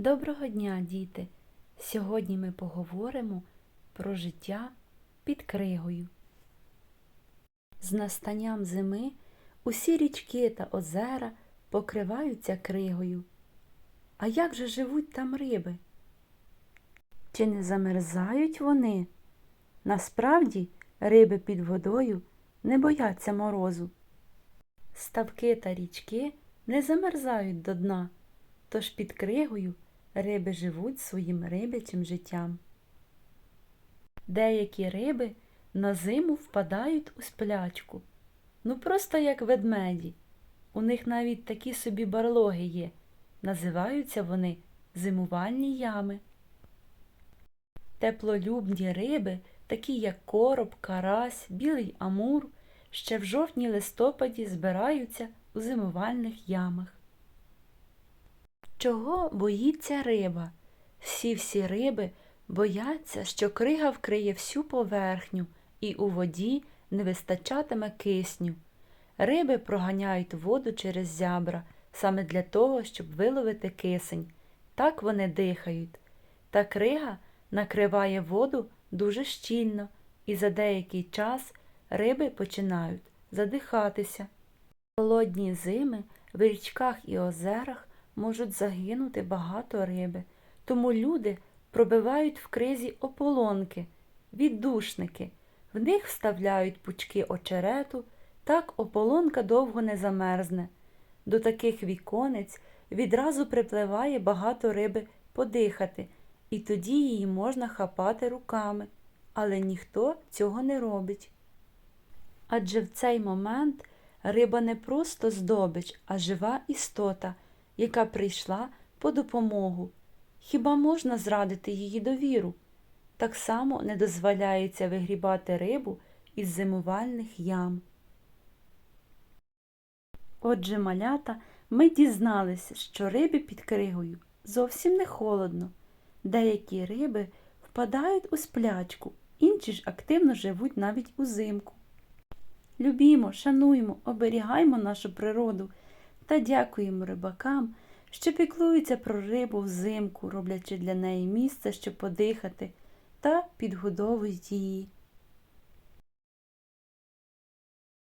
Доброго дня, діти! Сьогодні ми поговоримо про життя під кригою. З настанням зими усі річки та озера покриваються кригою. А як же живуть там риби? Чи не замерзають вони? Насправді риби під водою не бояться морозу. Ставки та річки не замерзають до дна, тож під кригою риби живуть своїм рибячим життям. Деякі риби на зиму впадають у сплячку, ну просто як ведмеді. У них навіть такі собі барлоги є. Називаються вони зимувальні ями. Теплолюбні риби, такі як короб, карась, білий амур, ще в жовтні-листопаді збираються у зимувальних ямах. Чого боїться риба? Всі-всі риби бояться, що крига вкриє всю поверхню і у воді не вистачатиме кисню. Риби проганяють воду через зябра саме для того, щоб виловити кисень. Так вони дихають. Та крига накриває воду дуже щільно, і за деякий час риби починають задихатися. Холодні зими в річках і озерах можуть загинути багато риби, тому люди пробивають в кризі ополонки, віддушники, в них вставляють пучки очерету, так ополонка довго не замерзне. До таких віконець відразу припливає багато риби подихати, і тоді її можна хапати руками, але ніхто цього не робить. Адже в цей момент риба не просто здобич, а жива істота, яка прийшла по допомогу. Хіба можна зрадити її довіру? Так само не дозволяється вигрібати рибу із зимувальних ям. Отже, малята, ми дізналися, що рибі під кригою зовсім не холодно. Деякі риби впадають у сплячку, інші ж активно живуть навіть узимку. Любімо, шануємо, оберігаймо нашу природу та дякуємо рибакам, що піклуються про рибу взимку, роблячи для неї місце, щоб подихати, та підгодовують її.